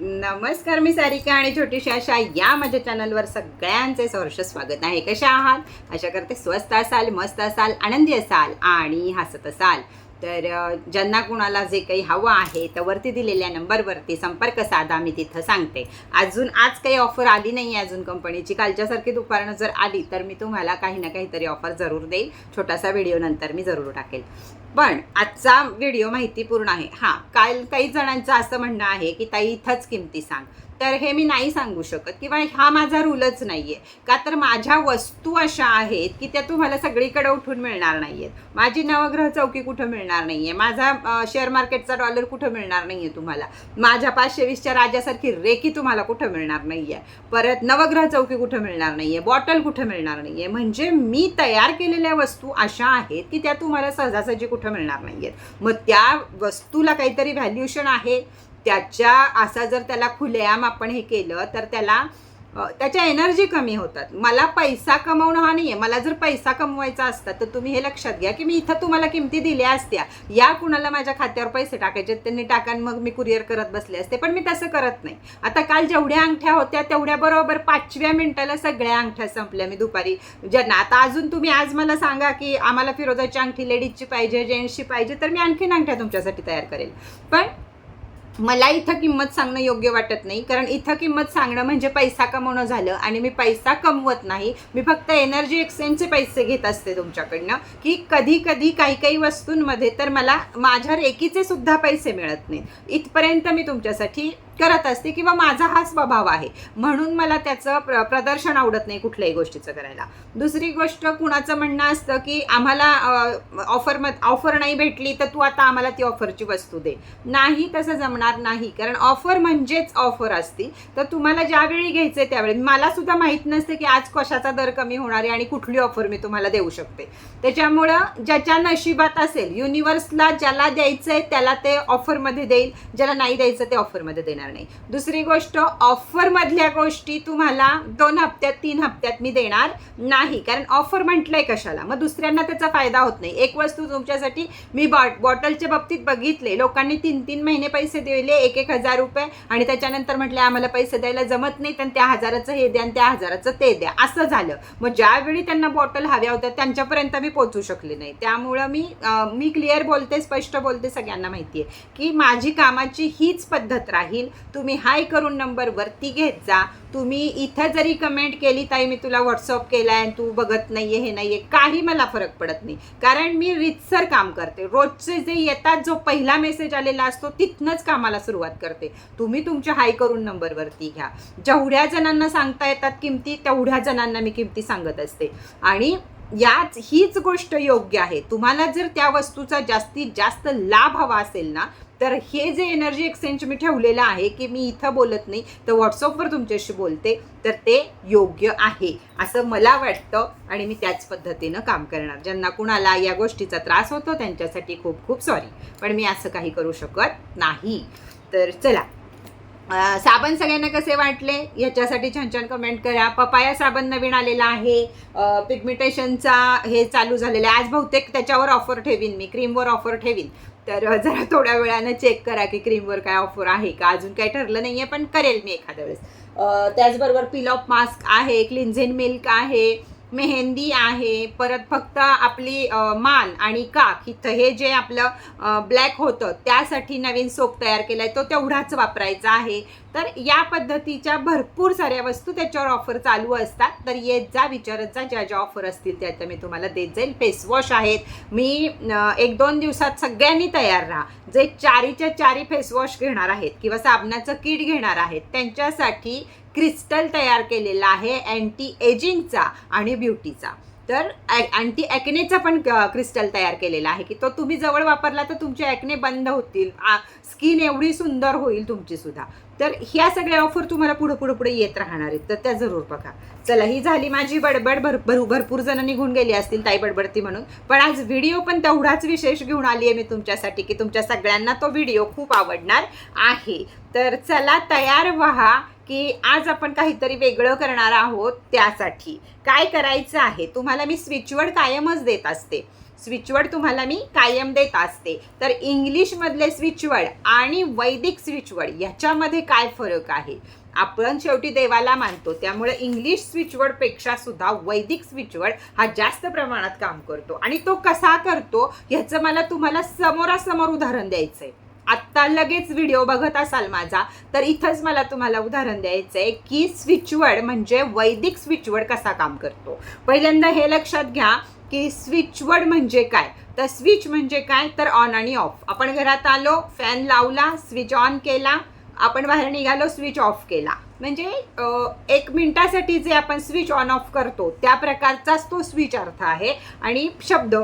नमस्कार मी सारिका आणि छोटीशी अशा या माझ्या चॅनलवर सगळ्यांचे सहर्ष स्वागत आहे. कशा आहात? आशा करते स्वस्त असाल मस्त असाल आनंदी असाल आणि हसत असाल. तर ज्यांना कुणाला जे काही हवं आहे तर वरती दिलेल्या नंबरवरती संपर्क साधा मी तिथं सांगते. अजून आज काही ऑफर आली नाही आहे अजून कंपनीची कालच्यासारखी दुपारनं जर आली तर मी तुम्हाला काही ना काहीतरी ऑफर जरूर देईल. छोटासा व्हिडिओ नंतर मी जरूर टाकेल. पण आजचा व्हिडिओ माहितीपूर्ण आहे. हां काल काही जणांचं असं म्हणणं आहे की ताई इथंच किमती सांग. तर हे मी नाही सांगू शकत. किंवा हा माझा रूलच नाही आहे का तर माझ्या वस्तू अशा आहेत की त्या तुम्हाला सगळीकडे उठून मिळणार नाही आहेत माझी नवग्रह चौकी कुठं मिळणार नाही आहे माझा शेअर मार्केटचा डॉलर कुठं मिळणार नाही आहे तुम्हाला? माझ्या पाचशे वीसच्या राजासारखी रेकी तुम्हाला कुठं मिळणार नाही आहे परत नवग्रह चौकी कुठं मिळणार नाही आहे बॉटल कुठं मिळणार नाही आहे म्हणजे मी तयार केलेल्या वस्तू अशा आहेत की त्या तुम्हाला सहजासहजी कुठं मिळणार नाही आहेत मग त्या वस्तूला काहीतरी व्हॅल्युएशन आहे. त्याच्या असा जर त्याला खुलेआम आपण हे केलं तर त्याला त्याच्या एनर्जी कमी होतात. मला पैसा कमवणं हा नाही आहे मला जर पैसा कमवायचा असता तर तुम्ही हे लक्षात घ्या की मी इथं तुम्हाला किमती दिल्या असत्या. या कुणाला माझ्या खात्यावर पैसे टाकायचे त्यांनी टाकान मग मी कुरिअर करत बसले असते. पण मी तसं करत नाही. आता काल जेवढ्या अंगठ्या होत्या तेवढ्या बरोबर पाचव्या मिनिटाला सगळ्या अंगठ्या संपल्या मी दुपारी. ज्यांना आता अजून तुम्ही आज मला सांगा की आम्हाला फिरोजाची अंगठी लेडीजची पाहिजे जेंट्सची पाहिजे तर मी आणखीन अंगठ्या तुमच्यासाठी तयार करेल. पण मला इथं किंमत सांगणं योग्य वाटत नाही कारण इथं किंमत सांगणं म्हणजे पैसा कमवणं झालं आणि मी पैसा कमवत नाही. मी फक्त एनर्जी एक्सचेंजचे पैसे घेत असते तुमच्याकडनं की कधी कधी काही काही वस्तूंमध्ये तर मला माझ्या रेकीचे सुद्धा पैसे मिळत नाहीत. इथपर्यंत मी तुमच्यासाठी करत असते किंवा माझा हा स्वभाव आहे. म्हणून मला त्याचं प्र प्रदर्शन आवडत नाही कुठल्याही गोष्टीचं करायला. दुसरी गोष्ट कुणाचं म्हणणं असतं की आम्हाला ऑफर मध ऑफर नाही भेटली तर तू आता आम्हाला ती ऑफरची वस्तू दे. नाही तसं जमणार नाही. कारण ऑफर म्हणजेच ऑफर असती. तर तुम्हाला ज्यावेळी घ्यायचं आहे त्यावेळी. मला सुद्धा माहीत नसते की आज कशाचा दर कमी होणार आहे आणि कुठली ऑफर मी तुम्हाला देऊ शकते. त्याच्यामुळं ज्याच्या नशिबात असेल युनिव्हर्सला ज्याला द्यायचं आहे त्याला ते ऑफरमध्ये देईल. ज्याला नाही द्यायचं ते ऑफरमध्ये देणार नाही. दुसरी गोष्ट ऑफरमधल्या गोष्टी तुम्हाला दोन हप्त्यात तीन हप्त्यात मी देणार नाही. कारण ऑफर म्हटलंय कशाला? मग दुसऱ्यांना त्याचा फायदा होत नाही. एक वस्तू तुमच्यासाठी मी बॉट बॉटलच्या बाबतीत बघितले. लोकांनी तीन तीन महिने पैसे दिले एक एक हजार रुपये. आणि त्याच्यानंतर म्हटले आम्हाला पैसे द्यायला जमत नाही तर त्या हजाराचं हे द्या आणि त्या हजाराचं ते द्या. असं झालं. मग ज्यावेळी त्यांना बॉटल हव्या होत्या त्यांच्यापर्यंत मी पोचू शकले नाही. त्यामुळं मी मी क्लिअर बोलते स्पष्ट बोलते सगळ्यांना माहिती आहे की माझी कामाची हीच पद्धत राहील. तुम्ही हाय करून नंबर वरती घेत जा. तुम्ही इथं जरी कमेंट केली ताई मी तुला व्हॉट्सअप केलाय आणि तू बघत नाहीये हे नाहीये काही मला फरक पडत नाही. कारण मी रितसर काम करते. रोजचे जे येतात जो पहिला मेसेज आलेला असतो तिथनंच कामाला सुरुवात करते. तुम्ही तुमच्या हाय करून नंबरवरती घ्या. जेवढ्या जणांना सांगता येतात किमती तेवढ्या जणांना मी किमती सांगत असते. आणि याच हीच गोष्ट योग्य आहे. तुम्हाला जर त्या वस्तूचा जास्तीत जास्त लाभ हवा असेल ना तर हे जे एनर्जी एक्सचेंज मी ठेवलेलं आहे की मी इथं बोलत नाही तर व्हॉट्सअपवर तुमच्याशी बोलते तर ते योग्य आहे असं मला वाटतं आणि मी त्याच पद्धतीनं काम करणार. ज्यांना कुणाला या गोष्टीचा त्रास होतो त्यांच्यासाठी खूप खूप सॉरी पण मी असं काही करू शकत नाही. तर चला. साबण सगळ्यांना कसे वाटले? याच्यासाठी छान छान कमेंट करा. पपाया साबण नवीन आलेला आहे. पिगमिटेशनचा हे चालू झालेलं आहे. आज बहुतेक त्याच्यावर ऑफर ठेवीन मी. क्रीमवर ऑफर ठेवीन. तर जरा थोड्या वेळानं चेक करा की क्रीमवर काय ऑफर आहे का? अजून काही ठरलं नाही आहे पण करेल मी एखाद्या वेळेस. त्याचबरोबर पिल ऑफ मास्क आहे क्लिन्झेन मिल्क आहे मेहंदी आहे परत फक्त आपली मान आणि काक इथं हे जे आपलं ब्लॅक होतं त्यासाठी नवीन सोप तयार केला आहे तो तेवढाच वापरायचा आहे. तर या पद्धतीच्या भरपूर साऱ्या वस्तू त्याच्यावर ऑफर चालू असतात. तर येत जा विचारत जा ज्या ज्या ऑफर असतील त्या त्या मी तुम्हाला देत जाईल फेसवॉश आहेत. मी एक दोन दिवसात सगळ्यांनी तयार राहा. जे चारीच्या चारी फेसवॉश घेणार आहेत किंवा साबणाचं किट घेणार आहेत त्यांच्यासाठी क्रिस्टल तयार केलेला आहे अँटी एजिंगचा आणि ब्युटीचा तर अँटी ॲक्नेचा पण क्रिस्टल तयार केलेला आहे की तो तुम्ही जवळ वापरला तर तुमचे ॲक्ने बंद होतील. स्किन एवढी सुंदर होईल तुमची सुद्धा. तर ह्या सगळ्या ऑफर तुम्हाला पुढे पुढे पुढे येत राहणार आहेत. तर त्या जरूर बघा. चला ही झाली माझी बडबड. भर भर- भरपूर जण निघून गेली असतील ताई बडबडती म्हणून. पण आज व्हिडिओ पण तेवढाच विशेष घेऊन आली आहे मी तुमच्यासाठी की तुमच्या सगळ्यांना तो व्हिडिओ खूप आवडणार आहे. तर चला तयार व्हा. की आज आपण काहीतरी वेगळं करणार आहोत त्यासाठी. काय करायचं आहे? तुम्हाला मी स्विचवर्ड कायमच देत असते. स्विचवर्ड तुम्हाला मी कायम देत असते. तर इंग्लिशमधले स्विचवर्ड आणि वैदिक स्विचवर्ड याच्यामध्ये काय फरक आहे? आपण शेवटी देवाला मानतो. त्यामुळे इंग्लिश स्विचवर्डपेक्षा सुद्धा वैदिक स्विचवर्ड हा जास्त प्रमाणात काम करतो. आणि तो कसा करतो? ह्याचं मला तुम्हाला समोरासमोर उदाहरण द्यायचं आहे आत्ता लगेच व्हिडिओ बघत असाल माझा तर इथंच मला तुम्हाला उदाहरण द्यायचं आहे की स्विचवर्ड म्हणजे वैदिक स्विचवर्ड कसा काम करतो. पहिल्यांदा हे लक्षात घ्या की स्विचवर्ड म्हणजे काय? तर स्विच म्हणजे काय? तर ऑन आणि ऑफ आपण घरात आलो फॅन लावला स्विच ऑन केला आपण बाहेर निघालो स्विच ऑफ केला. म्हणजे एक मिनिटासाठी जे आपण स्विच ऑन ऑफ करतो त्या प्रकारचाच तो स्विच अर्थ आहे. आणि शब्द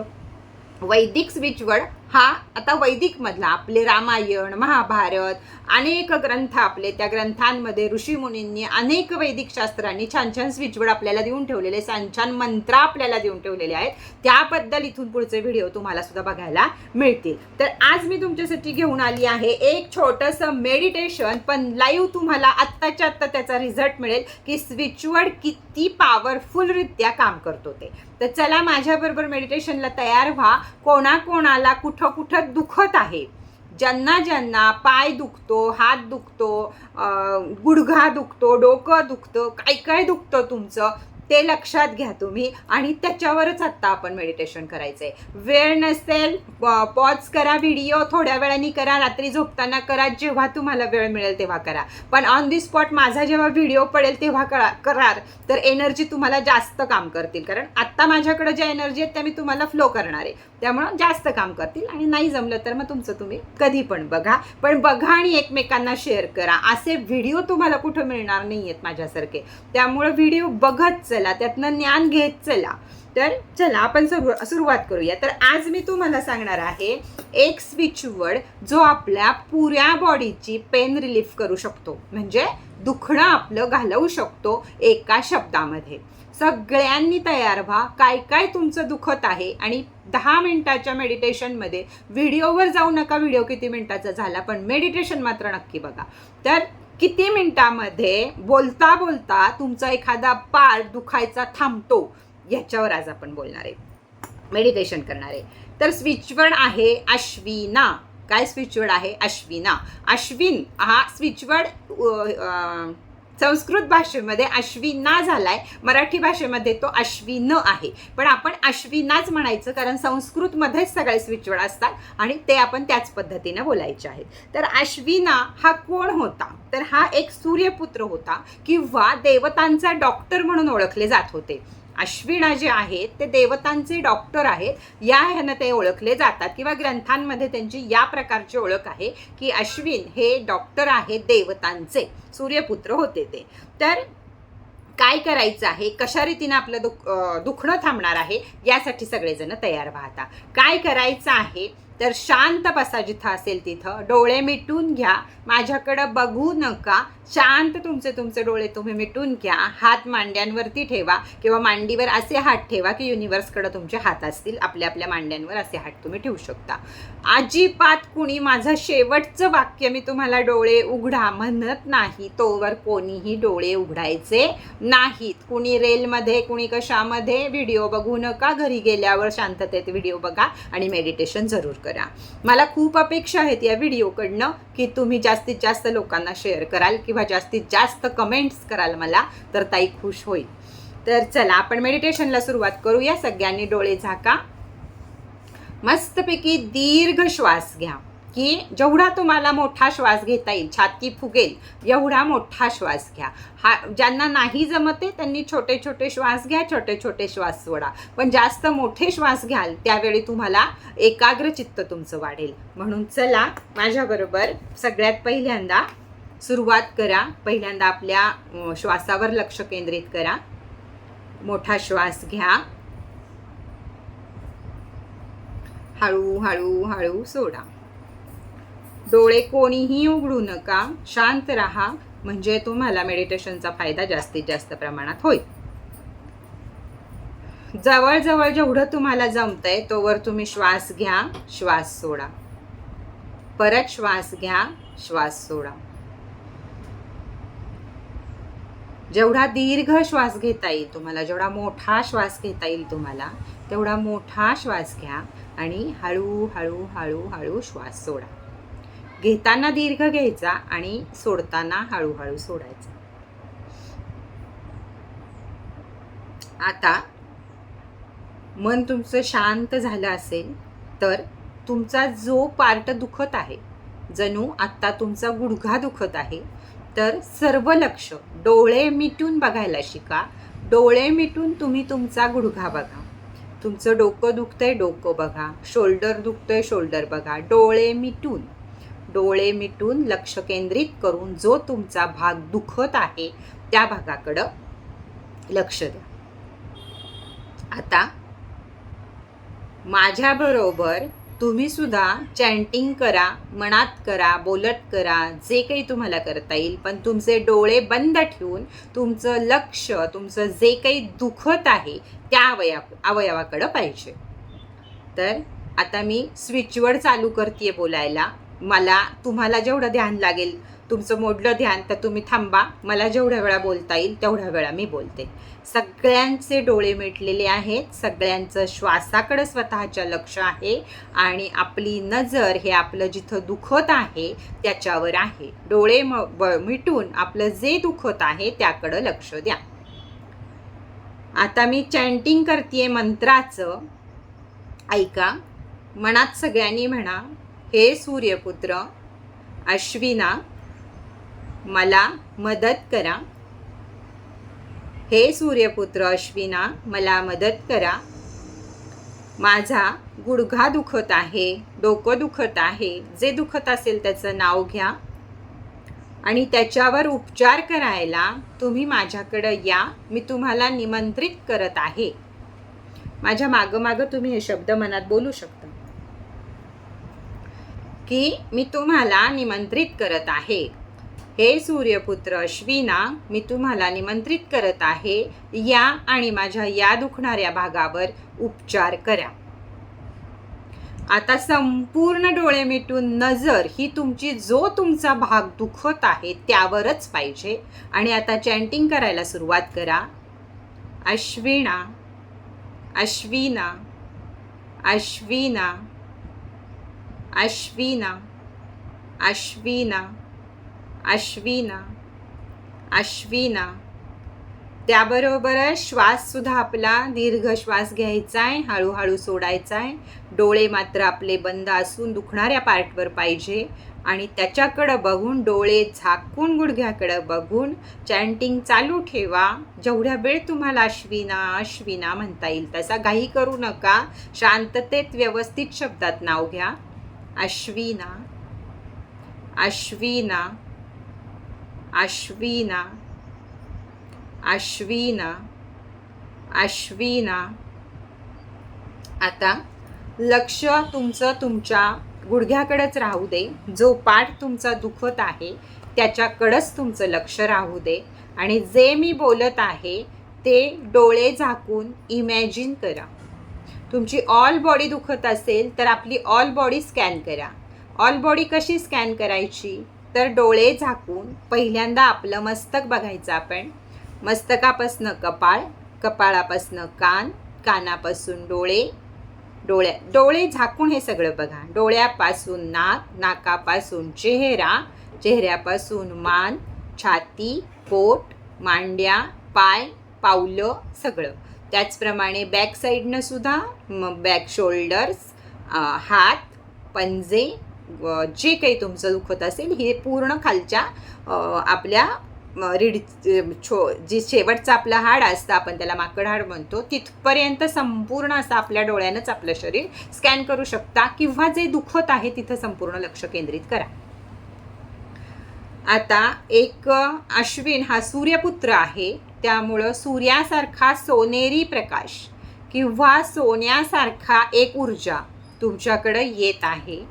वैदिक स्विचवर्ड हा आता वैदिकमधला आपले रामायण महाभारत अनेक ग्रंथ आपले त्या ग्रंथांमध्ये ऋषीमुनींनी अनेक वैदिक शास्त्रांनी छान छान स्विचवर्ड आपल्याला देऊन ठेवलेले छान छान मंत्र आपल्याला देऊन ठेवलेले आहेत. त्याबद्दल इथून पुढचे व्हिडिओ तुम्हाला सुद्धा बघायला मिळतील. तर आज मी तुमच्यासाठी घेऊन आली आहे एक छोटंसं मेडिटेशन पण लाईव्ह तुम्हाला आत्ताच्या आत्ता त्याचा रिझल्ट मिळेल की स्विचवर्ड किती पॉवरफुलरित्या काम करतो ते. तर चला माझ्याबरोबर मेडिटेशनला तयार व्हा. कोणाकोणाला कुठं कुठं कुठं दुखत आहे. ज्यांना ज्यांना पाय दुखतो हात दुखतो गुडघा दुखतो डोकं दुखतं काय काय दुखतं तुमचं? ते लक्षात घ्या तुम्ही आणि त्याच्यावरच आत्ता आपण मेडिटेशन करायचं आहे वेळ नसेल पॉज करा व्हिडिओ थोड्या वेळाने करा रात्री झोपताना करा जेव्हा तुम्हाला वेळ मिळेल तेव्हा करा. पण ऑन दी स्पॉट माझा जेव्हा व्हिडिओ पडेल तेव्हा करा करार तर एनर्जी तुम्हाला जास्त काम करतील. कारण आत्ता माझ्याकडे ज्या एनर्जी आहेत त्या मी तुम्हाला फ्लो करणार आहे. त्यामुळं जास्त काम करतील आणि नाही जमलं तर मग तुमचं तुम्ही कधी पण बघा. पण बघा आणि एकमेकांना शेअर करा. असे व्हिडिओ तुम्हाला कुठं मिळणार नाही आहेत माझ्यासारखे. त्यामुळं व्हिडिओ बघत चला. त्यातनं ज्ञान घेत चला. तर चला आपण सुरू सुरुवात करूया. तर आज मी तुम्हाला सांगणार आहे एक स्विचवर्ड जो आपल्या पुऱ्या बॉडीची पेन रिलीफ करू शकतो. म्हणजे दुखणं आपलं घालवू शकतो एका शब्दामध्ये. सगळ्यांनी तयार व्हा काय काय तुमचं दुखत आहे आणि दहा मिनिटाच्या मेडिटेशनमध्ये व्हिडिओवर जाऊ नका व्हिडिओ किती मिनिटाचा झाला पण मेडिटेशन मात्र नक्की बघा. तर किती मिनिटामध्ये बोलता बोलता तुमचा एखादा पार्ट दुखायचा थांबतो याच्यावर आज आपण बोलणार आहे. मेडिटेशन करणार आहे. तर स्विचवर्ड आहे अश्विना. काय स्विचवर्ड आहे? अश्विना. अश्विन हा स्विचवर्ड संस्कृत भाषेमध्ये अश्विना झालाय मराठी भाषेमध्ये तो अश्विन आहे. पण आपण अश्विनाच म्हणायचं कारण संस्कृतमध्येच सगळे स्विचवड असतात आणि ते आपण त्याच पद्धतीने बोलायचे आहेत. तर अश्विना हा कोण होता? तर हा एक सूर्यपुत्र होता किंवा देवतांचा डॉक्टर म्हणून ओळखले जात होते. अश्विना जे आहेत ते देवतांचे डॉक्टर आहेत या ह्यानं ते ओळखले जातात किंवा ग्रंथांमध्ये त्यांची या प्रकारची ओळख आहे की अश्विन हे डॉक्टर आहेत देवतांचे सूर्यपुत्र होते ते. तर काय करायचं आहे? कशा रीतीनं आपलं दुख दुखणं थांबणार आहे? यासाठी सगळेजण तयार व्हाता काय करायचं आहे? तर शांत बसा जिथं असेल तिथं. डोळे मिटून घ्या. माझ्याकडं बघू नका. शांत तुमचे तुमचे डोळे तुम्ही मिटून घ्या. हात मांड्यांवरती ठेवा किंवा मांडीवर असे हात ठेवा की युनिवर्सकडं तुमचे हात असतील. आपल्या आपल्या मांड्यांवर असे हात तुम्ही ठेवू शकता. अजिबात कुणी माझं शेवटचं वाक्य मी तुम्हाला डोळे उघडा म्हणत नाही. तोवर कोणीही डोळे उघडायचे नाहीत. कुणी रेलमध्ये कुणी कशामध्ये व्हिडिओ बघू नका. घरी गेल्यावर शांततेत व्हिडिओ बघा आणि मेडिटेशन जरूर करा. मला खूप अपेक्षा आहेत या व्हिडिओकडनं की तुम्ही जास्तीत जास्त लोकांना शेअर कराल किंवा जास्तीत जास्त कमेंट्स कराल मला तर ताई खुश होईल. तर चला आपण मेडिटेशनला सुरुवात करूया. सगळ्यांनी डोळे झाका. मस्तपैकी दीर्घ श्वास घ्या. की जेवढा तुम्हाला मोठा श्वास घेता येईल छाती फुगेल एवढा मोठा श्वास घ्या. हा ज्यांना नाही जमते त्यांनी छोटे छोटे श्वास घ्या छोटे छोटे श्वास सोडा. पण जास्त मोठे श्वास घ्याल त्यावेळी तुम्हाला एकाग्र चित्त तुमचं वाढेल. म्हणून चला माझ्याबरोबर सगळ्यात पहिल्यांदा सुरुवात करा. पहिल्यांदा आपल्या श्वासावर लक्ष केंद्रित करा. मोठा श्वास घ्या. हळू हळू हळू सोडा. डोळे कोणीही उघडू नका शांत राहा म्हणजे तुम्हाला मेडिटेशनचा फायदा जास्तीत जास्त प्रमाणात होईल. जवळजवळ जेवढं तुम्हाला जमतंय तोवर तुम्ही श्वास घ्या श्वास सोडा. परत श्वास घ्या श्वास सोडा. जेवढा दीर्घ श्वास घेता येईल तुम्हाला जेवढा मोठा श्वास घेता येईल तुम्हाला तेवढा मोठा श्वास घ्या आणि हळूहळू हळूहळू श्वास सोडा. घेताना दीर्घ घ्यायचा आणि सोडताना हळूहळू सोडायचा. आता मन तुमचं शांत झालं असेल तर तुमचा जो पार्ट दुखत आहे जणू आत्ता तुमचा गुडघा दुखत आहे तर सर्व लक्ष डोळे मिटून बघायला शिका. डोळे मिटून तुम्ही तुमचा गुडघा बघा. तुमचं डोकं दुखतंय डोकं बघा. शोल्डर दुखतंय शोल्डर बघा. डोळे मिटून. डोळे मिटून लक्ष केंद्रित करून जो तुमचा भाग दुखत आहे त्या भागाकडं लक्ष द्या. आता माझ्याबरोबर तुम्ही सुद्धा चॅन्टिंग करा मनात करा बोलत करा जे काही तुम्हाला करता येईल. पण तुमचे डोळे बंद ठेवून तुमचं लक्ष तुमचं जे काही दुखत आहे त्या अवयव अवयवाकडं पाहिजे. तर आता मी स्विचवर चालू करते बोलायला. मला तुम्हाला जेवढं ध्यान लागेल तुमचं मोडलं ध्यान तर तुम्ही थांबा. मला जेवढ्या वेळा बोलता येईल तेवढ्या वेळा मी बोलते. सगळ्यांचे डोळे मिटलेले आहेत. सगळ्यांचं श्वासाकडं स्वतःच्या लक्ष आहे आणि आपली नजर हे आपलं जिथं दुखत आहे त्याच्यावर आहे. डोळे म ब मिटून आपलं जे दुखत आहे त्याकडं लक्ष द्या. आता मी चॅन्टिंग करते मंत्राचं. ऐका मनात सगळ्यांनी म्हणा हे सूर्यपुत्र अश्विना मला मदत करा. हे सूर्यपुत्र अश्विना मला मदत करा. माझा गुडघा दुखत आहे डोकं दुखत आहे. जे दुखत असेल त्याचं नाव घ्या. आणि त्याच्यावर उपचार करायला तुम्ही माझ्याकडं या. मी तुम्हाला निमंत्रित करत आहे. माझ्या मागं मागं तुम्ही हे शब्द मनात बोलू शकता. की मी तुम्हाला निमंत्रित करत आहे. हे सूर्यपुत्र अश्विना मी तुम्हाला निमंत्रित करत आहे. या आणि माझ्या या दुखणाऱ्या भागावर उपचार करा. आता संपूर्ण डोळे मिटून नजर ही तुमची जो तुमचा भाग दुखत आहे त्यावरच पाहिजे. आणि आता चॅन्टिंग करायला सुरुवात करा. अश्विना अश्विना अश्विना. अश्विना अश्विना अश्विना अश्विना. त्याबरोबरच श्वाससुद्धा आपला दीर्घ श्वास घ्यायचा आहे हळूहळू सोडायचा आहे डोळे मात्र आपले बंद असून दुखणाऱ्या पार्टवर पाहिजे. आणि त्याच्याकडं बघून डोळे झाकून गुडघ्याकडं बघून चॅन्टिंग चालू ठेवा. जेवढ्या वेळ तुम्हाला अश्विना अश्विना म्हणता येईल तसा घाई करू नका. शांततेत व्यवस्थित शब्दात नाव घ्या. अश्विना अश्विना अश्विना अश्विना अश्विना. आता लक्ष तुमचं तुमच्या गुडघ्याकडेच राहू दे. जो पाठ तुमचा दुखत आहे त्याच्याकडंच तुमचं लक्ष राहू दे. आणि जे मी बोलत आहे ते डोळे झाकून इमॅजिन करा. तुमची ऑल बॉडी दुखत असेल तर आपली ऑल बॉडी स्कॅन करा. ऑल बॉडी कशी स्कॅन करायची? तर डोळे झाकून पहिल्यांदा आपलं मस्तक बघायचं आपण. मस्तकापासनं कपाळ कपाळापासनं कान कानापासून डोळे. डोळ्या डोळे झाकून हे सगळं बघा. डोळ्यापासून नाक नाकापासून चेहरा चेहऱ्यापासून मान छाती पोट मांड्या पाय पावलं सगळं. त्याचप्रमाणे बॅक साईडनं सुद्धा मग बॅक शोल्डर्स हात पंजे व जे काही तुमचं दुखत असेल हे पूर्ण खालच्या आपल्या रीड छो जी शेवटचा आपला हाड असतं आपण त्याला माकड हाड म्हणतो तिथपर्यंत संपूर्ण असं आपल्या डोळ्यानंच आपलं शरीर स्कॅन करू शकता किंवा जे दुखत आहे तिथं संपूर्ण लक्ष केंद्रित करा. आता एक अश्विन हा सूर्यपुत्र आहे. त्यामुळं सूर्यासारखा सोनेरी प्रकाश किंवा सोन्यासारखा एक ऊर्जा तुमच्याकडं येत आहे.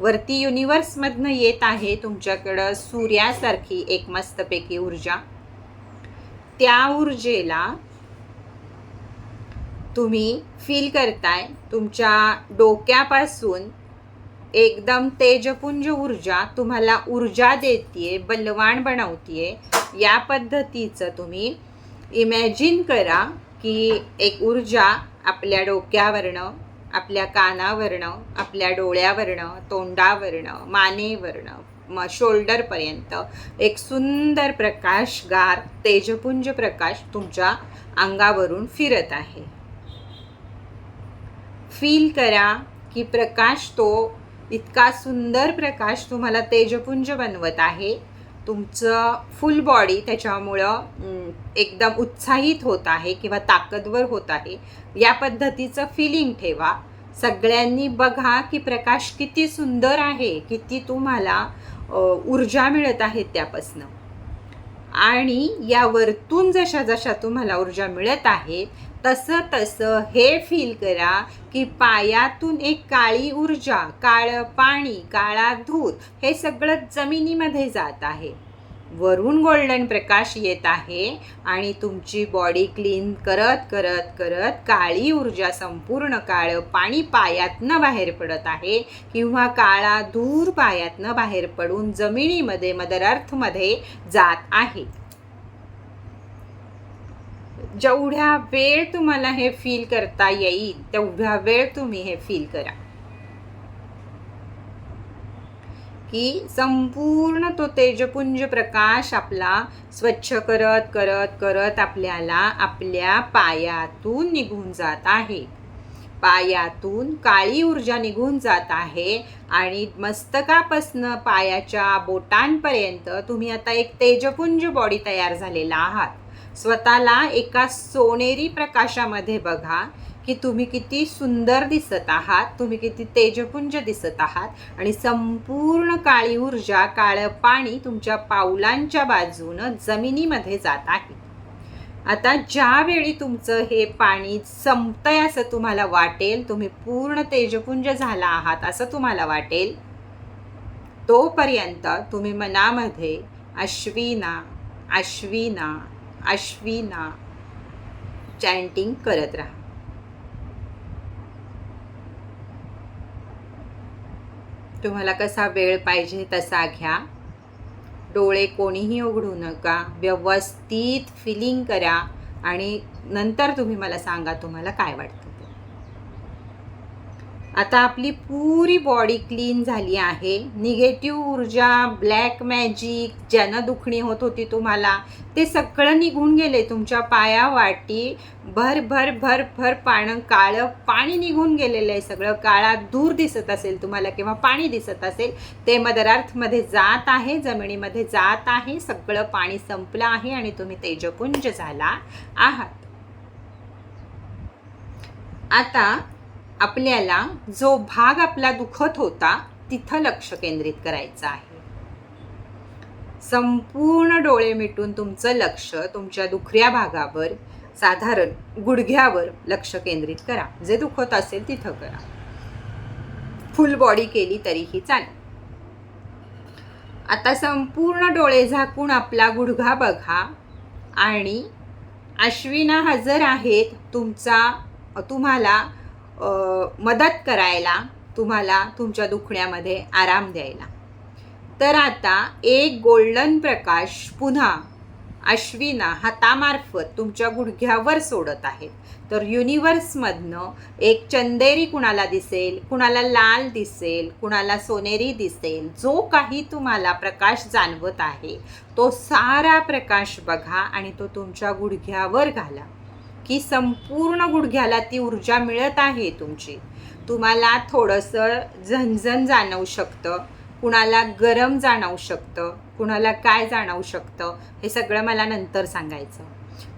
वरती युनिवर्समधनं येत आहे तुमच्याकडं सूर्यासारखी एक मस्तपैकी ऊर्जा. त्या ऊर्जेला तुम्ही फील करताय. तुमच्या डोक्यापासून एकदम तेजपुंज ऊर्जा तुम्हाला ऊर्जा देते बलवान बनवतीये. या पद्धतीचं तुम्ही इमॅजिन करा की एक ऊर्जा आपल्या डोक्यावरनं आपल्या कानावरनं आपल्या डोळ्यावरनं तोंडावरनं मानेवरनं म शोल्डरपर्यंत एक सुंदर प्रकाशगार तेजपुंज प्रकाश तुमच्या अंगावरून फिरत आहे. फील करा की प्रकाश तो इतका सुंदर प्रकाश तुम्हाला तेजपुंज बनवत आहे. तुमचं फुल बॉडी त्याच्यामुळं एकदम उत्साहित होत आहे किंवा ताकदवर होत आहे. या पद्धतीचं फिलिंग ठेवा. सगळ्यांनी बघा की प्रकाश किती सुंदर आहे किती तुम्हाला ऊर्जा मिळत आहे त्यापासनं. आणि या वरतून जशा जशा तुम्हाला ऊर्जा मिळत आहे तसं तसं हे फील करा की पायातून एक काळी ऊर्जा काळं पाणी काळा धूर हे सगळं जमिनीमध्ये जात आहे. वरून गोल्डन प्रकाश येत आहे आणि तुमची बॉडी क्लीन करत करत करत काळी ऊर्जा संपूर्ण काळं पाणी पायातनं बाहेर पडत आहे किंवा काळा धूर पायातनं बाहेर पडून जमिनीमध्ये मदर अर्थमध्ये जात आहे. जेवढ्या वेळ तुम्हाला हे फील करता येईल तेवढ्या वेळ तुम्ही हे फील करा. की संपूर्ण तो तेजपुंज प्रकाश आपला स्वच्छ करत करत करत आपल्याला आपल्या पायातून निघून जात आहे. पायातून काळी ऊर्जा निघून जात आहे आणि मस्तकापासनं पायाच्या बोटांपर्यंत तुम्ही आता एक तेजपुंज बॉडी तयार झालेला आहात. स्वतःला एका सोनेरी प्रकाशामध्ये बघा की तुम्ही किती सुंदर दिसत आहात तुम्ही किती तेजपुंज दिसत आहात आणि संपूर्ण काळी ऊर्जा काळं पाणी तुमच्या पावलांच्या बाजूनं जमिनीमध्ये जात आहे. आता ज्यावेळी तुमचं हे पाणी संपतंय असं तुम्हाला वाटेल तुम्ही पूर्ण तेजपुंज झाला आहात असं तुम्हाला वाटेल तोपर्यंत तुम्ही मनामध्ये अश्विना अश्विना अश्विना चॅन्टिंग करत राहा. तुम्हाला कसा वेळ पाहिजे तसा घ्या. डोळे कोणीही उघडू नका. व्यवस्थित फिलिंग करा आणि नंतर तुम्ही मला सांगा तुम्हाला काय वाटतं. आता आपली पुरी बॉडी क्लीन झाली आहे. निगेटिव्ह ऊर्जा ब्लॅक मॅजिक ज्यानं दुखणी होत होती तुम्हाला ते सगळं निघून गेले तुमच्या पाया वाटी भर भर भर भर पाणं काळं पाणी निघून गेलेलं आहे सगळं. काळा दूर दिसत असेल तुम्हाला किंवा पाणी दिसत असेल ते मदरार्थमध्ये जात आहे जमिनीमध्ये जात आहे सगळं पाणी संपलं आहे आणि तुम्ही तेजपुंज झाला आहात. आता आपल्याला जो भाग आपला दुखत होता तिथं लक्ष केंद्रित करायचं आहे. संपूर्ण डोळे मिटून तुमचं लक्ष तुमच्या दुखऱ्या भागावर साधारण गुडघ्यावर लक्ष केंद्रित करा. जे दुखत असेल तिथं करा. फुल बॉडी केली तरीही चालेल. आता संपूर्ण डोळे झाकून आपला गुडघा बघा आणि अश्विना हजर आहेत. तुमचा तुम्हाला मदत करायला तुम्हाला तुमच्या दुखण्यामध्ये आराम द्यायला. तर आता एक गोल्डन प्रकाश पुन्हा अश्विना हातामार्फत तुमच्या गुडघ्यावर सोडत आहेत. तर युनिवर्समधनं एक चंदेरी कुणाला दिसेल कुणाला लाल दिसेल कुणाला सोनेरी दिसेल जो काही तुम्हाला प्रकाश जाणवत आहे तो सारा प्रकाश बघा आणि तो तुमच्या गुडघ्यावर घाला. की संपूर्ण गुडघ्याला ती ऊर्जा मिळत आहे तुमची. तुम्हाला थोडंसं झणझण जाणवू शकतं कुणाला गरम जाणवू शकतं कुणाला काय जाणवू शकतं हे सगळं मला नंतर सांगायचं.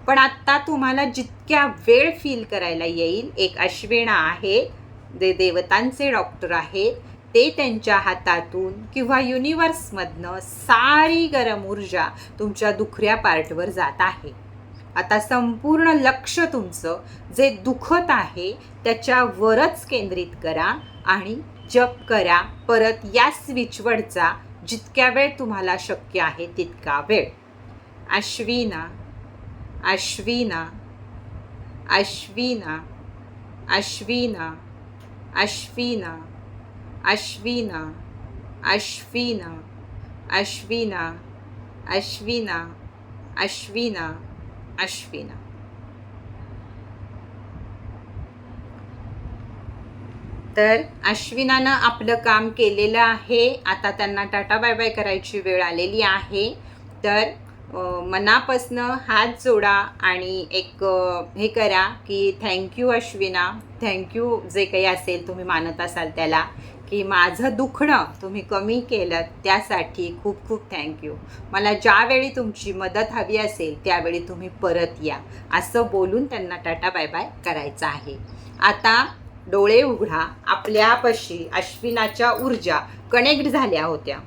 पण आत्ता तुम्हाला जितक्या वेळ फील करायला येईल एक अश्विणा आहे जे देवतांचे डॉक्टर आहेत ते त्यांच्या हातातून किंवा युनिवर्समधनं सारी गरम ऊर्जा तुमच्या दुखऱ्या पार्टवर जात आहे. आता संपूर्ण लक्ष तुमचं जे दुखत आहे त्याच्यावरच केंद्रित करा आणि जप करा. परत या स्विचवरचा जितक्या वेळ तुम्हाला शक्य आहे तितका वेळ. अश्विना अश्विना अश्विना अश्विना अश्विना अश्विना अश्विना अश्विना अश्विना अश्विना. अश्विना तर अश्विनानं आपलं काम केलेलं आहे. आता त्यांना टाटा बाय बाय करायची वेळ आलेली आहे. तर मनापासनं हात जोडा आणि एक हे करा की थँक्यू अश्विना. थँक्यू जे काही असेल तुम्ही मानत असाल त्याला. की माझं दुखणं तुम्ही कमी केलं त्यासाठी खूप खूप थँक्यू मला ज्यावेळी तुमची मदत हवी असेल त्यावेळी तुम्ही परत या. असं बोलून त्यांना टाटा बाय बाय करायचं आहे. आता डोळे उघडा आपल्यापाशी अश्विनाच्या ऊर्जा कनेक्ट झाल्या होत्या.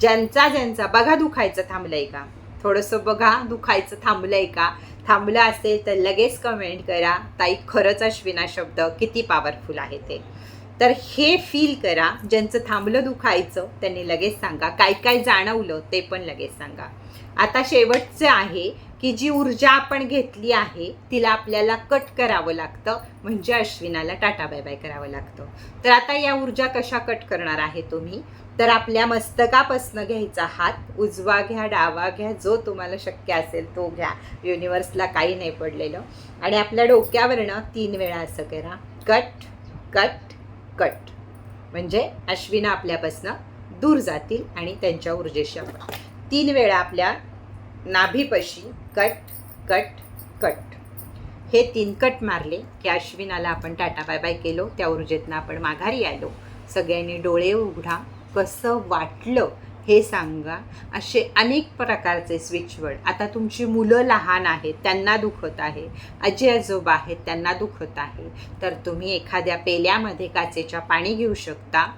ज्यांचा ज्यांचा बघा दुखायचं थांबलंय का? थोडंसं बघा दुखायचं थांबलंय का? थांबलं असेल तर लगेच कमेंट करा. ताई खरंच अश्विना शब्द किती पॉवरफुल आहे ते. तर हे फील करा. ज्यांचं थांबलं दुखायचं त्यांनी लगेच सांगा. काय काय जाणवलं ते पण लगेच सांगा. आता शेवटचं आहे की जी ऊर्जा आपण घेतली आहे तिला आपल्याला कट करावं लागतं. म्हणजे अश्विनाला टाटा बाय बाय करावं लागतं. तर आता या ऊर्जा कशा कट करणार आहे तुम्ही? तर आपल्या मस्तकापासनं घ्यायचा हात. उजवा घ्या डावा घ्या जो तुम्हाला शक्य असेल तो घ्या. युनिवर्सला काही नाही पडलेलं. आणि आपल्या डोक्यावरनं तीन वेळा असं करा. Cut cut cut. म्हणजे अश्विना आपल्यापासनं दूर जातील आणि त्यांच्या ऊर्जेशी आपण. तीन वेळा आपल्या नाभीपाशी कट कट कट. हे तीन कट मारले की अश्विनाला आपण टाटा बाय बाय केलो. त्या ऊर्जेतनं आपण माघारी आलो. सगळ्यांनी डोळे उघडा. कसं वाटलं हे सांगा. असे अनेक प्रकारचे स्विचवर्ड आता तुमची मुलं लहान आहेत त्यांना दुखत आहे. आजी आजोबा आहेत त्यांना दुखत आहे. तर तुम्ही एखाद्या पेल्यामध्ये काचेच्या पाणी घेऊ शकता.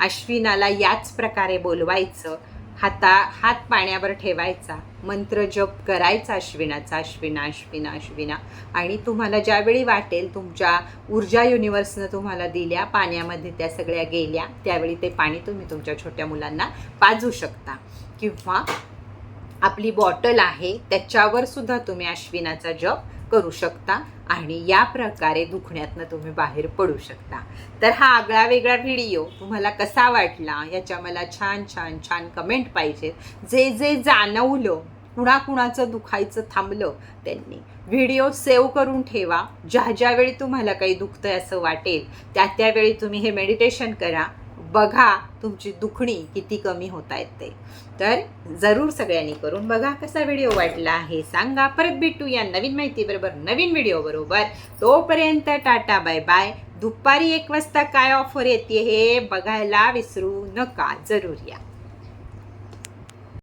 अश्विनाला याच प्रकारे बोलवायचं. हाता हात पाण्यावर ठेवायचा. मंत्र जप करायचा अश्विनाचा अश्विना अश्विना अश्विना. आणि तुम्हाला ज्यावेळी वाटेल तुमच्या ऊर्जा युनिवर्सनं तुम्हाला दिल्या पाण्यामध्ये त्या सगळ्या गेल्या त्यावेळी ते पाणी तुम्ही तुमच्या छोट्या मुलांना पाजू शकता. किंवा आपली बॉटल आहे त्याच्यावर सुद्धा तुम्ही अश्विनाचा जप करू शकता आणि या प्रकारे दुखण्यातनं तुम्ही बाहेर पडू शकता. तर हा आगळा वेगळा व्हिडिओ तुम्हाला कसा वाटला याच्या मला छान छान छान कमेंट पाहिजेत जे जे जाणवलं कुणाकुणाचं दुखायचं थांबलं त्यांनी. व्हिडिओ सेव्ह करून ठेवा. ज्या ज्यावेळी तुम्हाला काही दुखतं आहे असं वाटेल त्या त्यावेळी तुम्ही हे मेडिटेशन करा. बघा तुमची दुखणी किती कमी होत आहेत ते. तर जरूर सगळ्यांनी करून बघा कसा व्हिडिओ वाटला हे सांगा. परत भेटू या नवीन माहितीबरोबर नवीन व्हिडिओ बरोबर. तोपर्यंत टाटा बाय बाय. दुपारी एक वाजता काय ऑफर येते हे बघायला विसरू नका. जरूर या.